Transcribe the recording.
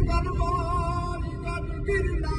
কানবারি কানগির না